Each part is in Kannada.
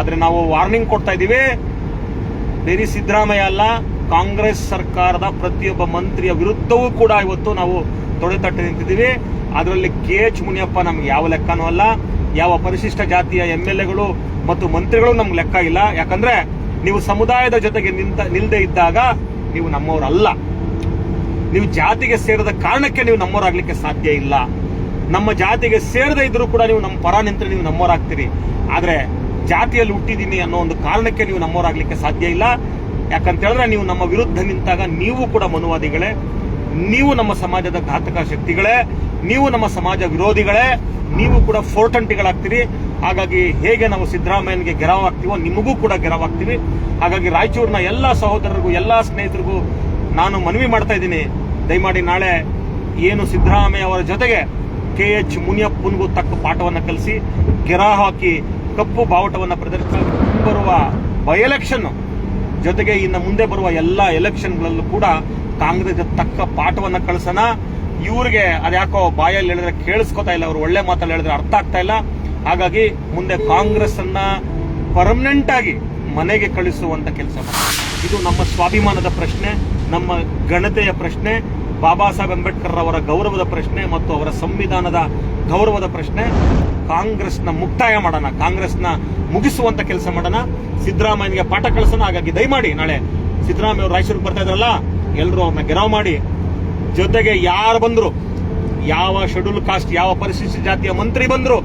ಆದ್ರೆ ನಾವು ವಾರ್ನಿಂಗ್ ಕೊಡ್ತಾ ಇದ್ದೀವಿ. ಬೇರೆ ಸಿದ್ದರಾಮಯ್ಯ ಅಲ್ಲ, ಕಾಂಗ್ರೆಸ್ ಸರ್ಕಾರದ ಪ್ರತಿಯೊಬ್ಬ ಮಂತ್ರಿಯ ವಿರುದ್ಧವೂ ಕೂಡ ಇವತ್ತು ನಾವು ತೊಡೆತಟ್ಟು ನಿಂತಿದ್ದೀವಿ. ಅದರಲ್ಲಿ ಕೆ ಎಚ್ ಮುನಿಯಪ್ಪ ನಮ್ಗೆ ಯಾವ ಲೆಕ್ಕನೂ ಅಲ್ಲ. ಯಾವ ಪರಿಶಿಷ್ಟ ಜಾತಿಯ ಎಂ ಎಲ್ ಎಗಳು ಮತ್ತು ಮಂತ್ರಿಗಳು ನಮ್ಗೆ ಲೆಕ್ಕ ಇಲ್ಲ. ಯಾಕಂದ್ರೆ ನೀವು ಸಮುದಾಯದ ಜೊತೆಗೆ ನಿಂತ ನಿಲ್ಲದೆ ಇದ್ದಾಗ ನೀವು ನಮ್ಮವರಲ್ಲ. ನೀವು ಜಾತಿಗೆ ಸೇರದ ಕಾರಣಕ್ಕೆ ನೀವು ನಮ್ಮವರಾಗ್ಲಿಕ್ಕೆ ಸಾಧ್ಯ ಇಲ್ಲ. ನಮ್ಮ ಜಾತಿಗೆ ಸೇರದೇ ಇದ್ರೂ ಕೂಡ ನೀವು ನಮ್ಮ ಪರ ನಿಂತರೆ ನೀವು ನಮ್ಮವರಾಗ್ತೀರಿ. ಆದ್ರೆ ಜಾತಿಯಲ್ಲಿ ಹುಟ್ಟಿದ್ದೀನಿ ಅನ್ನೋ ಒಂದು ಕಾರಣಕ್ಕೆ ನೀವು ನಮ್ಮವರಾಗಲಿಕ್ಕೆ ಸಾಧ್ಯ ಇಲ್ಲ. ಯಾಕಂತ ಹೇಳಿದ್ರೆ ನೀವು ನಮ್ಮ ವಿರುದ್ಧ ನಿಂತಾಗ ನೀವು ಕೂಡ ಮನುವಾದಿಗಳೇ, ನೀವು ನಮ್ಮ ಸಮಾಜದ ಘಾತಕ ಶಕ್ತಿಗಳೇ, ನೀವು ನಮ್ಮ ಸಮಾಜ ವಿರೋಧಿಗಳೇ, ನೀವು ಕೂಡ ಫೋರ್ಟಂಟಿಗಳಾಗ್ತೀರಿ. ಹಾಗಾಗಿ ಹೇಗೆ ನಾವು ಸಿದ್ದರಾಮಯ್ಯನಿಗೆ ಗೆರವಾಗ್ತೀವೋ, ನಿಮಗೂ ಕೂಡ ಗೆರವಾಗ್ತೀವಿ. ಹಾಗಾಗಿ ರಾಯಚೂರಿನ ಎಲ್ಲ ಸಹೋದರರಿಗೂ, ಎಲ್ಲ ಸ್ನೇಹಿತರಿಗೂ ನಾನು ಮನವಿ ಮಾಡ್ತಾ ಇದ್ದೀನಿ. ದಯಮಾಡಿ ನಾಳೆ ಏನು ಸಿದ್ದರಾಮಯ್ಯ ಅವರ ಜೊತೆಗೆ ಕೆ ಎಚ್ ಮುನಿಯಪ್ಪನಿಗೂ ತಕ್ಕ ಪಾಠವನ್ನು ಕಲಿಸಿ, ಗೆರ ಹಾಕಿ ಕಪ್ಪು ಬಾವುಟವನ್ನು ಪ್ರದರ್ಶಿಸ ಬರುವ ಬೈ ಎಲೆಕ್ಷನ್ ಜೊತೆಗೆ ಇನ್ನು ಮುಂದೆ ಬರುವ ಎಲ್ಲ ಎಲೆಕ್ಷನ್ಗಳಲ್ಲೂ ಕೂಡ ಕಾಂಗ್ರೆಸ್ ತಕ್ಕ ಪಾಠವನ್ನ ಕಳಿಸೋಣ. ಇವ್ರಿಗೆ ಅದ್ಯಾಕೋ ಬಾಯಲ್ಲಿ ಹೇಳಿದ್ರೆ ಕೇಳಿಸ್ಕೊತಾ ಇಲ್ಲ, ಅವರು ಒಳ್ಳೆ ಮಾತಲ್ಲಿ ಹೇಳಿದ್ರೆ ಅರ್ಥ ಆಗ್ತಾ ಇಲ್ಲ. ಹಾಗಾಗಿ ಮುಂದೆ ಕಾಂಗ್ರೆಸ್ ಅನ್ನ ಪರ್ಮನೆಂಟ್ ಆಗಿ ಮನೆಗೆ ಕಳಿಸುವಂತ ಕೆಲಸ ಇದು ನಮ್ಮ ಸ್ವಾಭಿಮಾನದ ಪ್ರಶ್ನೆ, ನಮ್ಮ ಘನತೆಯ ಪ್ರಶ್ನೆ. ಬಾಬಾ ಸಾಹೇಬ್ ಅಂಬೇಡ್ಕರ್ ಅವರ ಗೌರವದ ಪ್ರಶ್ನೆ ಮತ್ತು ಅವರ ಸಂವಿಧಾನದ ಗೌರವದ ಪ್ರಶ್ನೆ, ಕಾಂಗ್ರೆಸ್ನ ಮುಕ್ತಾಯ ಮಾಡೋಣ, ಕಾಂಗ್ರೆಸ್ನ ಮುಗಿಸುವಂತ ಕೆಲಸ ಮಾಡೋಣ. ಸಿದ್ದರಾಮಯ್ಯನಿಗೆ ಪಾಠ ಕಳಿಸೋಣ, ಹಾಗಾಗಿ ದಯಮಾಡಿ ನಾಳೆ ಸಿದ್ದರಾಮಯ್ಯ ಅವರು ರಾಯಚೂರಿಗೆ ಬರ್ತಾ ಇದ್ರಲ್ಲ ಎಲ್ಲರೂ ಅವ್ರನ್ನ ಗೆರಾವ್ ಮಾಡಿ. ಜೊತೆಗೆ ಯಾರು ಬಂದ್ರು, ಯಾವ ಶೆಡ್ಯೂಲ್ ಕಾಸ್ಟ್ ಯಾವ ಪರಿಶಿಷ್ಟ ಜಾತಿಯ ಮಂತ್ರಿ ಬಂದ್ರು,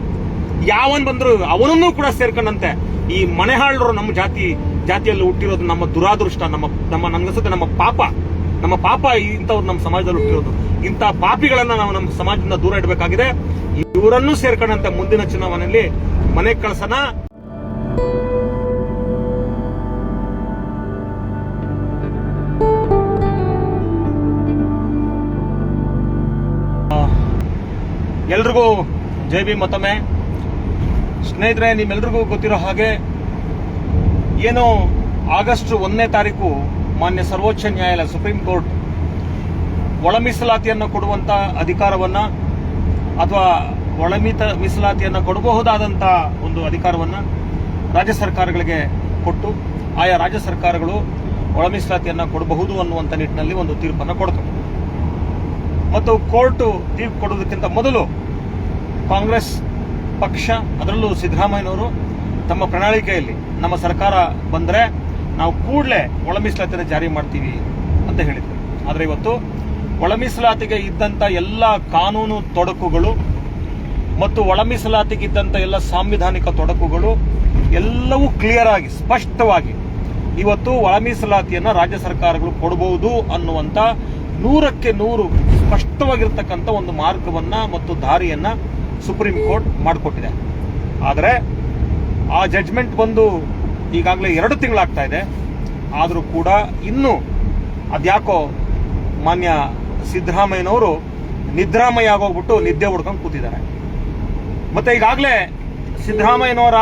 ಯಾವನ್ ಬಂದ್ರು, ಅವನನ್ನೂ ಕೂಡ ಸೇರ್ಕೊಂಡಂತೆ. ಈ ಮನೆಹಾಳರು ನಮ್ಮ ಜಾತಿ, ಜಾತಿಯಲ್ಲಿ ಹುಟ್ಟಿರೋದು ನಮ್ಮ ದುರಾದೃಷ್ಟ, ನಮ್ಮ ನಮ್ಮ ನನ್ಗಸುತ್ತೆ ನಮ್ಮ ಪಾಪ. ನಮ್ಮ ಪಾಪ ಇಂಥವ್ರು ನಮ್ಮ ಸಮಾಜದಲ್ಲಿ ಹುಟ್ಟಿರೋದು. ಇಂಥ ಪಾಪಿಗಳನ್ನ ನಾವು ನಮ್ಮ ಸಮಾಜದಿಂದ ದೂರ ಇಡಬೇಕಾಗಿದೆ. ಇವರನ್ನು ಸೇರ್ಕೊಂಡಂತೆ ಮುಂದಿನ ಚುನಾವಣೆಯಲ್ಲಿ ಮನೆ ಕಳಸನ. ಎಲ್ರಿಗೂ ಜೈ ಬಿ ಮತ್ತೊಮ್ಮೆ. ಸ್ನೇಹಿತರೆ, ನಿಮ್ಮೆಲ್ರಿಗೂ ಗೊತ್ತಿರೋ ಹಾಗೆ ಏನು ಆಗಸ್ಟ್ ಒಂದನೇ ತಾರೀಕು ಮಾನ್ಯ ಸರ್ವೋಚ್ಚ ನ್ಯಾಯಾಲಯ, ಸುಪ್ರೀಂ ಕೋರ್ಟ್ ಒಳ ಮೀಸಲಾತಿಯನ್ನು ಕೊಡುವಂತ ಅಧಿಕಾರವನ್ನ ಅಥವಾ ಒಳ ಮೀತ ಮೀಸಲಾತಿಯನ್ನು ಕೊಡಬಹುದಾದಂತ ಒಂದು ಅಧಿಕಾರವನ್ನ ರಾಜ್ಯ ಸರ್ಕಾರಗಳಿಗೆ ಕೊಟ್ಟು ಆಯಾ ರಾಜ್ಯ ಸರ್ಕಾರಗಳು ಒಳ ಮೀಸಲಾತಿಯನ್ನು ಕೊಡಬಹುದು ಅನ್ನುವಂಥ ನಿಟ್ಟಿನಲ್ಲಿ ಒಂದು ತೀರ್ಪನ್ನು ಕೊಡ್ತು ಮತ್ತು ಕೋರ್ಟು ತೀರ್ಪು ಕೊಡೋದಕ್ಕಿಂತ ಮೊದಲು ಕಾಂಗ್ರೆಸ್ ಪಕ್ಷ, ಅದರಲ್ಲೂ ಸಿದ್ದರಾಮಯ್ಯನವರು ತಮ್ಮ ಪ್ರಣಾಳಿಕೆಯಲ್ಲಿ ನಮ್ಮ ಸರ್ಕಾರ ಬಂದರೆ ನಾವು ಕೂಡಲೇ ಒಳ ಮೀಸಲಾತಿಯನ್ನು ಜಾರಿ ಮಾಡ್ತೀವಿ ಅಂತ ಹೇಳಿದ್ರು. ಆದರೆ ಇವತ್ತು ಒಳ ಮೀಸಲಾತಿಗೆ ಇದ್ದಂಥ ಎಲ್ಲ ಕಾನೂನು ತೊಡಕುಗಳು ಮತ್ತು ಒಳಮೀಸಲಾತಿಗೆ ಇದ್ದಂಥ ಎಲ್ಲ ಸಾಂವಿಧಾನಿಕ ತೊಡಕುಗಳು ಎಲ್ಲವೂ ಕ್ಲಿಯರ್ ಆಗಿ, ಸ್ಪಷ್ಟವಾಗಿ ಇವತ್ತು ಒಳಮೀಸಲಾತಿಯನ್ನು ರಾಜ್ಯ ಸರ್ಕಾರಗಳು ಕೊಡಬಹುದು ಅನ್ನುವಂಥ ನೂರಕ್ಕೆ ನೂರು ಸ್ಪಷ್ಟವಾಗಿರ್ತಕ್ಕಂಥ ಒಂದು ಮಾರ್ಗವನ್ನು ಮತ್ತು ದಾರಿಯನ್ನ ಸುಪ್ರೀಂ ಕೋರ್ಟ್ ಮಾಡಿಕೊಟ್ಟಿದೆ. ಆದರೆ ಆ ಜಡ್ಜ್ಮೆಂಟ್ ಬಂದು ಈಗಾಗಲೇ ಎರಡು ತಿಂಗಳಾಗ್ತಾ ಇದೆ. ಆದರೂ ಕೂಡ ಇನ್ನೂ ಅದ್ಯಾಕೋ ಮಾನ್ಯ ಸಿದ್ದರಾಮಯ್ಯನವರು ನಿದ್ರಾಮಯ್ಯ ಆಗೋಗ್ಬಿಟ್ಟು ನಿದ್ದೆ ಹುಡ್ಕೊಂಡು ಕೂತಿದ್ದಾರೆ. ಮತ್ತೆ ಈಗಾಗಲೇ ಸಿದ್ದರಾಮಯ್ಯನವರ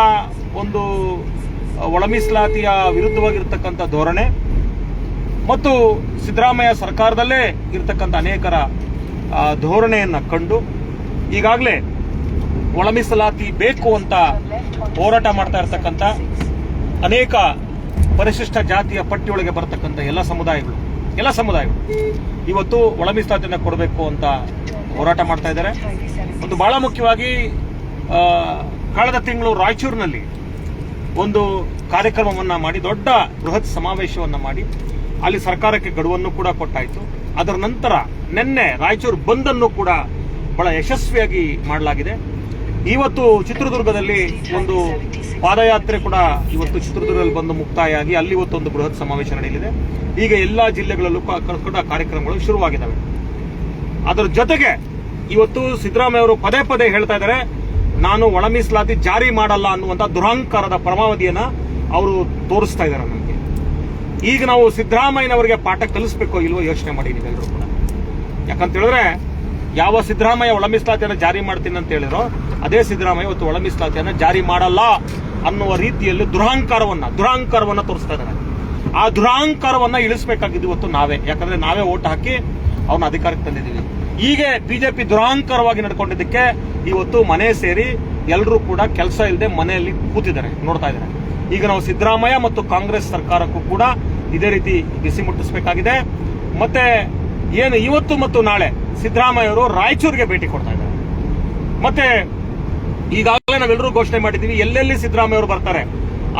ಒಂದು ಒಳಮೀಸಲಾತಿಯ ವಿರುದ್ಧವಾಗಿರ್ತಕ್ಕಂಥ ಧೋರಣೆ ಮತ್ತು ಸಿದ್ದರಾಮಯ್ಯ ಸರ್ಕಾರದಲ್ಲೇ ಇರತಕ್ಕಂಥ ಅನೇಕರ ಧೋರಣೆಯನ್ನು ಕಂಡು ಈಗಾಗಲೇ ಒಳಮೀಸಲಾತಿ ಬೇಕು ಅಂತ ಹೋರಾಟ ಮಾಡ್ತಾ ಇರತಕ್ಕಂಥ ಅನೇಕ ಪರಿಶಿಷ್ಟ ಜಾತಿಯ ಪಟ್ಟಿಯೊಳಗೆ ಬರತಕ್ಕಂಥ ಎಲ್ಲ ಸಮುದಾಯಗಳು ಎಲ್ಲ ಸಮುದಾಯಗಳು. ಇವತ್ತು ಒಳ ಮೀಸಲಾತಿಯನ್ನು ಕೊಡಬೇಕು ಅಂತ ಹೋರಾಟ ಮಾಡ್ತಾ ಇದ್ದಾರೆ. ಒಂದು ಬಹಳ ಮುಖ್ಯವಾಗಿ ಕಳೆದ ತಿಂಗಳು ರಾಯಚೂರಿನಲ್ಲಿ ಒಂದು ಕಾರ್ಯಕ್ರಮವನ್ನು ಮಾಡಿ, ದೊಡ್ಡ ಬೃಹತ್ ಸಮಾವೇಶವನ್ನು ಮಾಡಿ, ಅಲ್ಲಿ ಸರ್ಕಾರಕ್ಕೆ ಗಡುವನ್ನು ಕೂಡ ಕೊಟ್ಟಾಯಿತು. ಅದರ ನಂತರ ನಿನ್ನೆ ರಾಯಚೂರು ಬಂದನ್ನು ಕೂಡ ಬಹಳ ಯಶಸ್ವಿಯಾಗಿ ಮಾಡಲಾಗಿದೆ. ಇವತ್ತು ಚಿತ್ರದುರ್ಗದಲ್ಲಿ ಒಂದು ಪಾದಯಾತ್ರೆ ಕೂಡ ಇವತ್ತು ಚಿತ್ರದುರ್ಗದಲ್ಲಿ ಬಂದು ಮುಕ್ತಾಯ ಆಗಿ ಅಲ್ಲಿ ಇವತ್ತೊಂದು ಬೃಹತ್ ಸಮಾವೇಶ ನಡೆಯಲಿದೆ. ಈಗ ಎಲ್ಲಾ ಜಿಲ್ಲೆಗಳಲ್ಲೂ ಕೂಡ ಕಾರ್ಯಕ್ರಮಗಳು ಶುರುವಾಗಿದ್ದಾವೆ. ಅದರ ಜೊತೆಗೆ ಇವತ್ತು ಸಿದ್ದರಾಮಯ್ಯ ಅವರು ಪದೇ ಪದೇ ಹೇಳ್ತಾ ಇದ್ದಾರೆ, ನಾನು ಒಳ ಮೀಸಲಾತಿ ಜಾರಿ ಮಾಡಲ್ಲ ಅನ್ನುವಂತ ದುರಹಂಕಾರದ ಪರಮಾವಧಿಯನ್ನ ಅವರು ತೋರಿಸ್ತಾ ಇದ್ದಾರೆ ನಮಗೆ. ಈಗ ನಾವು ಸಿದ್ದರಾಮಯ್ಯನವರಿಗೆ ಪಾಠ ಕಲಿಸ್ಬೇಕೋ ಇಲ್ವೋ ಯೋಚನೆ ಮಾಡಿ ನೀವೆಲ್ಲರೂ ಕೂಡ. ಯಾಕಂತ ಹೇಳಿದ್ರೆ ಯಾವ ಸಿದ್ದರಾಮಯ್ಯ ಒಳ ಮೀಸಲಾತಿಯನ್ನು ಜಾರಿ ಮಾಡ್ತೀನಿ ಅಂತ ಹೇಳಿರೋ, ಅದೇ ಸಿದ್ದರಾಮಯ್ಯ ಇವತ್ತು ಒಳ ಮೀಸಲಾತಿಯನ್ನು ಜಾರಿ ಮಾಡಲ್ಲ ಅನ್ನುವ ರೀತಿಯಲ್ಲಿ ದುರಹಂಕಾರವನ್ನ ದುರಹಂಕಾರವನ್ನ ತೋರಿಸ್ತಾ ಇದ್ದಾರೆ ಆ ದುರಹಂಕಾರವನ್ನ ಇಳಿಸಬೇಕಾಗಿದ್ದು ಇವತ್ತು ನಾವೇ. ಯಾಕಂದ್ರೆ ನಾವೇ ಓಟ್ ಹಾಕಿ ಅವನ ಅಧಿಕಾರಕ್ಕೆ ತಂದಿದ್ದೀವಿ. ಹೀಗೆ ಬಿಜೆಪಿ ದುರಹಂಕಾರವಾಗಿ ನಡ್ಕೊಂಡಿದ್ದಕ್ಕೆ ಇವತ್ತು ಮನೆ ಸೇರಿ ಎಲ್ಲರೂ ಕೂಡ ಕೆಲಸ ಇಲ್ಲದೆ ಮನೆಯಲ್ಲಿ ಕೂತಿದ್ದಾರೆ, ನೋಡ್ತಾ ಇದ್ದಾರೆ. ಈಗ ನಾವು ಸಿದ್ದರಾಮಯ್ಯ ಮತ್ತು ಕಾಂಗ್ರೆಸ್ ಸರ್ಕಾರಕ್ಕೂ ಕೂಡ ಇದೇ ರೀತಿ ಬಿಸಿ ಮುಟ್ಟಿಸಬೇಕಾಗಿದೆ. ಮತ್ತೆ ಏನು ಇವತ್ತು ಮತ್ತು ನಾಳೆ ಸಿದ್ದರಾಮಯ್ಯ ಅವರು ರಾಯಚೂರಿಗೆ ಭೇಟಿ ಕೊಡ್ತಾ ಇದ್ದಾರೆ. ಮತ್ತೆ ಈಗಾಗಲೇ ನಾವೆಲ್ಲರೂ ಘೋಷಣೆ ಮಾಡಿದ್ದೀವಿ, ಎಲ್ಲೆಲ್ಲಿ ಸಿದ್ದರಾಮಯ್ಯ ಅವರು ಬರ್ತಾರೆ,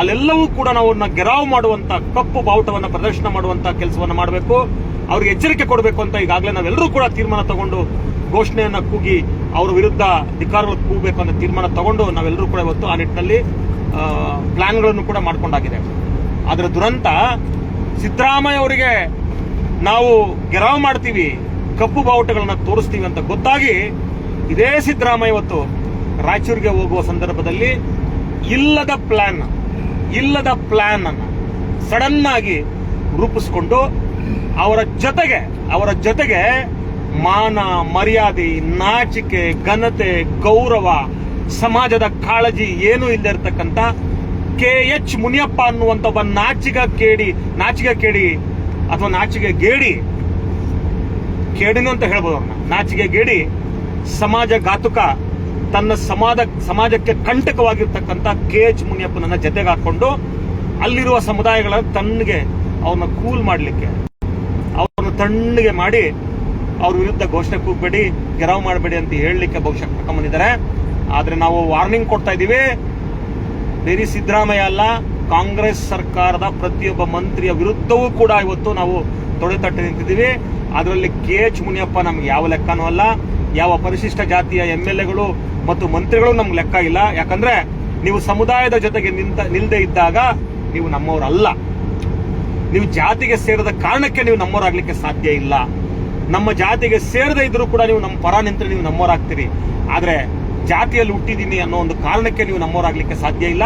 ಅಲ್ಲೆಲ್ಲವೂ ಕೂಡ ನಾವು ಗೆರಾವ್ ಮಾಡುವಂತ ಕಪ್ಪು ಬಾವುಟವನ್ನು ಪ್ರದರ್ಶನ ಮಾಡುವಂತ ಕೆಲಸವನ್ನು ಮಾಡಬೇಕು, ಅವ್ರಿಗೆ ಎಚ್ಚರಿಕೆ ಕೊಡಬೇಕು ಅಂತ ಈಗಾಗಲೇ ನಾವೆಲ್ಲರೂ ಕೂಡ ತೀರ್ಮಾನ ತಗೊಂಡು ಘೋಷಣೆಯನ್ನು ಕೂಗಿ ಅವ್ರ ವಿರುದ್ಧ ಅಧಿಕಾರಗಳು ಕೂಗಬೇಕು ಅಂತ ತೀರ್ಮಾನ ತಗೊಂಡು ನಾವೆಲ್ಲರೂ ಕೂಡ ಇವತ್ತು ಆ ನಿಟ್ಟಿನಲ್ಲಿ ಪ್ಲಾನ್ಗಳನ್ನು ಕೂಡ ಮಾಡ್ಕೊಂಡಾಗಿದೆ. ಅದರ ದುರಂತ ಸಿದ್ದರಾಮಯ್ಯ ಅವರಿಗೆ ನಾವು ಗೆರಾವ್ ಮಾಡ್ತೀವಿ, ಕಪ್ಪು ಬಾವುಟಗಳನ್ನ ತೋರಿಸ್ತೀವಿ ಅಂತ ಗೊತ್ತಾಗಿ ಇದೇ ಸಿದ್ದರಾಮಯ್ಯ ಇವತ್ತು ರಾಯಚೂರಿಗೆ ಹೋಗುವ ಸಂದರ್ಭದಲ್ಲಿ ಇಲ್ಲದ ಪ್ಲಾನ್ ಇಲ್ಲದ ಪ್ಲಾನ್ ಅನ್ನ ಸಡನ್ ಆಗಿ ರೂಪಿಸ್ಕೊಂಡು ಅವರ ಜೊತೆಗೆ ಅವರ ಜೊತೆಗೆ ಮಾನ, ಮರ್ಯಾದೆ, ನಾಚಿಕೆ, ಘನತೆ, ಗೌರವ, ಸಮಾಜದ ಕಾಳಜಿ ಏನೂ ಇಲ್ಲದೆ ಇರತಕ್ಕಂತ ಕೆ ಎಚ್ ಮುನಿಯಪ್ಪ ಅನ್ನುವಂತ ಒಬ್ಬ ನಾಚಿಗ ಕೇಳಿ ನಾಚಿಗ ಕೇಡಿ ಅಥವಾ ನಾಚಿಗೆ ಗೇಡಿ, ಕೇಡಿನ ಅಂತ ಹೇಳ್ಬೋದು ಅವ್ರನ್ನ ನಾಚಿಗೆ ಗೇಡಿ, ಸಮಾಜ ಘಾತುಕ, ತನ್ನ ಸಮಾಜ ಸಮಾಜಕ್ಕೆ ಕಂಟಕವಾಗಿರ್ತಕ್ಕಂಥ ಕೆ ಎಚ್ ಮುನಿಯಪ್ಪನನ್ನ ಜೊತೆಗೆ ಹಾಕೊಂಡು ಅಲ್ಲಿರುವ ಸಮುದಾಯಗಳ ತನ್ನಗೆ ಅವನ್ನ ಕೂಲ್ ಮಾಡಲಿಕ್ಕೆ, ಅವ್ರನ್ನ ತಣ್ಣಗೆ ಮಾಡಿ ಅವ್ರ ವಿರುದ್ಧ ಘೋಷಣೆ ಕೂಗಬೇಡಿ, ಗೆರವ್ ಮಾಡಬೇಡಿ ಅಂತ ಹೇಳಲಿಕ್ಕೆ ಬಹುಶಃ ಕರ್ಕೊಂಡ್ಬಂದಿದ್ದಾರೆ ಆದರೆ ನಾವು ವಾರ್ನಿಂಗ್ ಕೊಡ್ತಾ ಇದ್ದೀವಿ. ಬೇರೆ ಸಿದ್ದರಾಮಯ್ಯ ಅಲ್ಲ ಕಾಂಗ್ರೆಸ್ ಸರ್ಕಾರದ ಪ್ರತಿಯೊಬ್ಬ ಮಂತ್ರಿಯ ವಿರುದ್ಧವೂ ಕೂಡ ಇವತ್ತು ನಾವು ತೊಡೆತಟ್ಟಿ ನಿಂತಿದ್ದೀವಿ. ಅದರಲ್ಲಿ ಕೆ ಎಚ್ ಮುನಿಯಪ್ಪ ನಮ್ಗೆ ಯಾವ ಲೆಕ್ಕನೂ ಅಲ್ಲ, ಯಾವ ಪರಿಶಿಷ್ಟ ಜಾತಿಯ ಎಂ ಎಲ್ ಎಗಳು ಮತ್ತು ಮಂತ್ರಿಗಳು ನಮ್ಗೆ ಲೆಕ್ಕ ಇಲ್ಲ. ಯಾಕಂದ್ರೆ ನೀವು ಸಮುದಾಯದ ಜೊತೆಗೆ ನಿಂತ, ನಿಲ್ದೇ ಇದ್ದಾಗ ನೀವು ನಮ್ಮವರಲ್ಲ. ನೀವು ಜಾತಿಗೆ ಸೇರದ ಕಾರಣಕ್ಕೆ ನೀವು ನಮ್ಮವರಾಗ್ಲಿಕ್ಕೆ ಸಾಧ್ಯ ಇಲ್ಲ. ನಮ್ಮ ಜಾತಿಗೆ ಸೇರದೇ ಇದ್ರೂ ಕೂಡ ನೀವು ನಮ್ಮ ಪರ ನಿಂತರೆ ನೀವು ನಮ್ಮವರಾಗ್ತೀರಿ. ಆದ್ರೆ ಜಾತಿಯಲ್ಲಿ ಹುಟ್ಟಿದ್ದೀನಿ ಅನ್ನೋ ಒಂದು ಕಾರಣಕ್ಕೆ ನೀವು ನಮ್ಮವರಾಗ್ಲಿಕ್ಕೆ ಸಾಧ್ಯ ಇಲ್ಲ.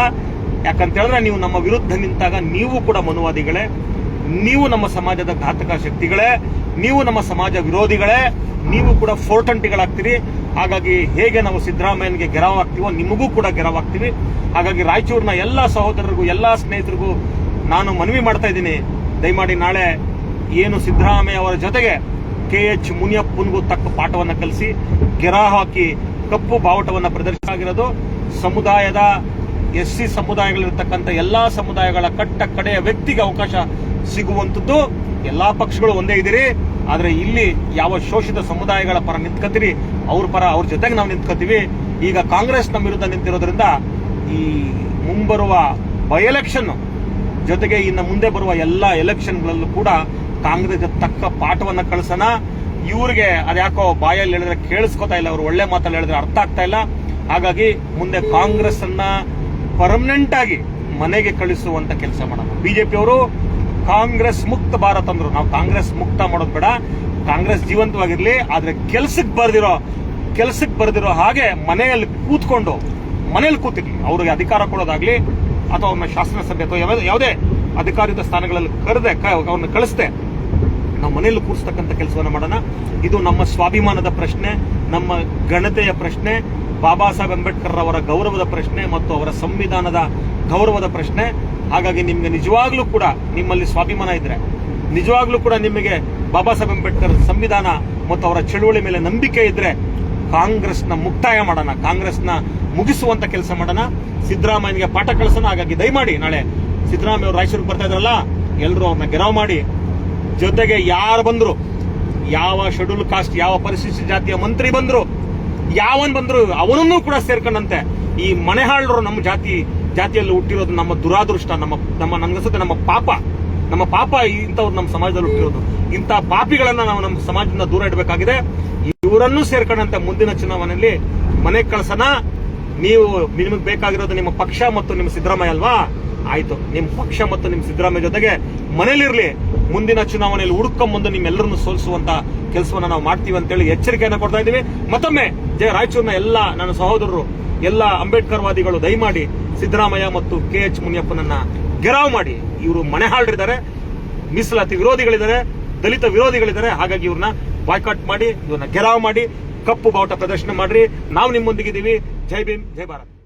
ಯಾಕಂತ ಹೇಳಿದ್ರೆ ನೀವು ನಮ್ಮ ವಿರುದ್ಧ ನಿಂತಾಗ ನೀವು ಕೂಡ ಮನುವಾದಿಗಳೇ, ನೀವು ನಮ್ಮ ಸಮಾಜದ ಘಾತಕ ಶಕ್ತಿಗಳೇ, ನೀವು ನಮ್ಮ ಸಮಾಜ ವಿರೋಧಿಗಳೇ, ನೀವು ಕೂಡ ಫೋರ್ಟಂಟಿಗಳಾಗ್ತೀರಿ. ಹಾಗಾಗಿ ಹೇಗೆ ನಾವು ಸಿದ್ದರಾಮಯ್ಯನಿಗೆ ಗೆರವಾಗ್ತೀವೋ, ನಿಮಗೂ ಕೂಡ ಗೆರವಾಗ್ತೀವಿ. ಹಾಗಾಗಿ ರಾಯಚೂರಿನ ಎಲ್ಲ ಸಹೋದರರಿಗೂ, ಎಲ್ಲ ಸ್ನೇಹಿತರಿಗೂ ನಾನು ಮನವಿ ಮಾಡ್ತಾ ಇದ್ದೀನಿ. ದಯಮಾಡಿ ನಾಳೆ ಏನು ಸಿದ್ದರಾಮಯ್ಯ ಅವರ ಜೊತೆಗೆ ಕೆ ಎಚ್ ಮುನಿಯಪ್ಪನಿಗೂ ತಕ್ಕ ಪಾಠವನ್ನು ಕಲಿಸಿ, ಗೆರ ಹಾಕಿ ಕಪ್ಪು ಬಾವುಟವನ್ನು ಪ್ರದರ್ಶನ ಸಮುದಾಯದ ಎಸ್ ಸಿ ಸಮುದಾಯಗಳಿರ್ತಕ್ಕಂಥ ಎಲ್ಲಾ ಸಮುದಾಯಗಳ ಕಟ್ಟ ಕಡೆಯ ವ್ಯಕ್ತಿಗೆ ಅವಕಾಶ ಸಿಗುವಂತದ್ದು ಎಲ್ಲಾ ಪಕ್ಷಗಳು ಒಂದೇ ಇದ್ದೀರಿ. ಆದರೆ ಇಲ್ಲಿ ಯಾವ ಶೋಷಿತ ಸಮುದಾಯಗಳ ಪರ ನಿಂತ್ಕತ್ತೀರಿ? ಅವ್ರ ಪರ, ಅವ್ರ ಜೊತೆಗೆ ನಾವು ನಿಂತ್ಕೋತೀವಿ ಈಗ ಕಾಂಗ್ರೆಸ್ ನಮ್ಮ ವಿರುದ್ಧ ನಿಂತಿರೋದ್ರಿಂದ ಈ ಮುಂಬರುವ ಬೈ ಎಲೆಕ್ಷನ್ ಜೊತೆಗೆ ಇನ್ನು ಮುಂದೆ ಬರುವ ಎಲ್ಲಾ ಎಲೆಕ್ಷನ್ಗಳಲ್ಲೂ ಕೂಡ ಕಾಂಗ್ರೆಸ್ ತಕ್ಕ ಪಾಠವನ್ನ ಕಳಿಸೋಣ. ಇವ್ರಿಗೆ ಅದ್ಯಾಕೋ ಬಾಯಲ್ಲಿ ಹೇಳಿದ್ರೆ ಕೇಳಿಸ್ಕೊತಾ ಇಲ್ಲ. ಅವ್ರು ಒಳ್ಳೆ ಮಾತಲ್ಲಿ ಹೇಳಿದ್ರೆ ಅರ್ಥ ಆಗ್ತಾ ಇಲ್ಲ. ಹಾಗಾಗಿ ಮುಂದೆ ಕಾಂಗ್ರೆಸ್ ಅನ್ನ ಪರ್ಮನೆಂಟ್ ಆಗಿ ಮನೆಗೆ ಕಳಿಸುವಂತ ಕೆಲಸ ಮಾಡೋದು ಬಿಜೆಪಿ ಅವರು ಕಾಂಗ್ರೆಸ್ ಮುಕ್ತ ಭಾರತ ಅಂದ್ರು. ನಾವು ಕಾಂಗ್ರೆಸ್ ಮುಕ್ತ ಮಾಡೋದು ಬೇಡ. ಕಾಂಗ್ರೆಸ್ ಜೀವಂತವಾಗಿರ್ಲಿ, ಆದ್ರೆ ಕೆಲ್ಸಕ್ಕೆ ಬರ್ದಿರೋ ಕೆಲ್ಸಕ್ಕೆ ಬರ್ದಿರೋ ಹಾಗೆ ಮನೆಯಲ್ಲಿ ಕೂತ್ಕೊಂಡು, ಮನೆಯಲ್ಲಿ ಕೂತಿರ್ಲಿ. ಅವ್ರಿಗೆ ಅಧಿಕಾರ ಕೊಡೋದಾಗ್ಲಿ, ಅಥವಾ ಶಾಸನ ಸಭೆ ಅಥವಾ ಯಾವ್ದೇ- ಯಾವುದೇ ಅಧಿಕಾರಿತ ಸ್ಥಾನಗಳಲ್ಲಿ ಕರೆದೆ ಅವ್ರನ್ನ ಕಳಿಸ್ದೆ ನಾವು ಮನೆಯಲ್ಲಿ ಕೂರಿಸ್ತಕ್ಕಂಥ ಕೆಲಸವನ್ನು ಮಾಡೋಣ. ಇದು ನಮ್ಮ ಸ್ವಾಭಿಮಾನದ ಪ್ರಶ್ನೆ, ನಮ್ಮ ಘನತೆಯ ಪ್ರಶ್ನೆ, ಬಾಬಾ ಸಾಹೇಬ್ ಅಂಬೇಡ್ಕರ್ ಅವರ ಗೌರವದ ಪ್ರಶ್ನೆ ಮತ್ತು ಅವರ ಸಂವಿಧಾನದ ಗೌರವದ ಪ್ರಶ್ನೆ. ಹಾಗಾಗಿ ನಿಮಗೆ ನಿಜವಾಗ್ಲೂ ಕೂಡ ನಿಮ್ಮಲ್ಲಿ ಸ್ವಾಭಿಮಾನ ಇದ್ರೆ, ನಿಜವಾಗ್ಲೂ ಕೂಡ ನಿಮಗೆ ಬಾಬಾ ಸಾಹೇಬ್ ಅಂಬೇಡ್ಕರ್ ಸಂವಿಧಾನ ಮತ್ತು ಅವರ ಚಳುವಳಿ ಮೇಲೆ ನಂಬಿಕೆ ಇದ್ರೆ ಕಾಂಗ್ರೆಸ್ನ ಮುಕ್ತಾಯ ಮಾಡೋಣ, ಕಾಂಗ್ರೆಸ್ನ ಮುಗಿಸುವಂತ ಕೆಲಸ ಮಾಡೋಣ. ಸಿದ್ದರಾಮಯ್ಯನಿಗೆ ಪಾಠ ಕಳಿಸೋಣ. ಹಾಗಾಗಿ ದಯಮಾಡಿ ನಾಳೆ ಸಿದ್ದರಾಮಯ್ಯ ಅವರು ರಾಯಚೂರಿಗೆ ಬರ್ತಾ ಇದ್ರಲ್ಲ ಎಲ್ಲರೂ ಅವ್ರನ್ನ ಗೆರಾವ್ ಮಾಡಿ ಜೊತೆಗೆ ಯಾರು ಬಂದ್ರು, ಯಾವ ಶೆಡ್ಯೂಲ್ ಕಾಸ್ಟ್ ಯಾವ ಪರಿಶಿಷ್ಟ ಜಾತಿಯ ಮಂತ್ರಿ ಬಂದ್ರು, ಯಾವನ್ ಬಂದ್ರು, ಅವನನ್ನು ಕೂಡ ಸೇರ್ಕೊಂಡಂತೆ. ಈ ಮನೆಹಾಳರು ನಮ್ಮ ಜಾತಿ, ಜಾತಿಯಲ್ಲಿ ಹುಟ್ಟಿರೋದು ನಮ್ಮ ದುರಾದೃಷ್ಟ, ನಮ್ಮ ನಮ್ಮ ನನ್ಗನ್ಸುತ್ತೆ ನಮ್ಮ ಪಾಪ. ನಮ್ಮ ಪಾಪ ಇಂಥವ್ರು ನಮ್ಮ ಸಮಾಜದಲ್ಲಿ ಹುಟ್ಟಿರೋದು. ಇಂಥ ಪಾಪಿಗಳನ್ನ ನಾವು ನಮ್ಮ ಸಮಾಜದಿಂದ ದೂರ ಇಡಬೇಕಾಗಿದೆ. ಇವರನ್ನು ಸೇರ್ಕೊಂಡಂತೆ ಮುಂದಿನ ಚುನಾವಣೆಯಲ್ಲಿ. ಮನೆ ಕಳಸನ, ನೀವು ನಿಮಗೆ ಬೇಕಾಗಿರೋದು ನಿಮ್ಮ ಪಕ್ಷ ಮತ್ತು ನಿಮ್ಮ ಸಿದ್ದರಾಮಯ್ಯ ಅಲ್ವಾ? ಆಯ್ತು. ನಿಮ್ಮ ಪಕ್ಷ ಮತ್ತು ನಿಮ್ಮ ಸಿದ್ದರಾಮಯ್ಯ ಜೊತೆಗೆ ಮನೇಲಿರಲಿ ಮುಂದಿನ ಚುನಾವಣೆಯಲ್ಲಿ ಹುಡುಕೊಂಬಂದು ನಿಮ್ಮೆಲ್ಲರನ್ನು ಸೋಲಿಸುವಂತ ಕೆಲಸವನ್ನ ನಾವು ಮಾಡ್ತೀವಿ ಅಂತೇಳಿ ಎಚ್ಚರಿಕೆಯನ್ನು ಕೊಡ್ತಾ ಇದ್ದೀವಿ. ಮತ್ತೊಮ್ಮೆ ಜಯ ರಾಯಚೂರಿನ ಎಲ್ಲ ನನ್ನ ಸಹೋದರರು, ಎಲ್ಲ ಅಂಬೇಡ್ಕರ್ ವಾದಿಗಳು ದಯಮಾಡಿ ಸಿದ್ದರಾಮಯ್ಯ ಮತ್ತು ಕೆ ಎಚ್ ಮುನಿಯಪ್ಪನನ್ನ ಗೆರಾವ್ ಮಾಡಿ. ಇವರು ಮನೆ ಹಾಳಿದ್ದಾರೆ ಮೀಸಲಾತಿ ವಿರೋಧಿಗಳಿದ್ದಾರೆ, ದಲಿತ ವಿರೋಧಿಗಳಿದ್ದಾರೆ. ಹಾಗಾಗಿ ಇವ್ರನ್ನ ಬಾಯ್ಕಾಟ್ ಮಾಡಿ, ಇವ್ರನ್ನ ಗೆರಾವ್ ಮಾಡಿ, ಕಪ್ಪು ಬಾವುಟ ಪ್ರದರ್ಶನ ಮಾಡ್ರಿ. ನಾವು ನಿಮ್ಮೊಂದಿಗಿದ್ದೀವಿ. ಜೈ ಭೀಮ್, ಜೈ ಭಾರತ್.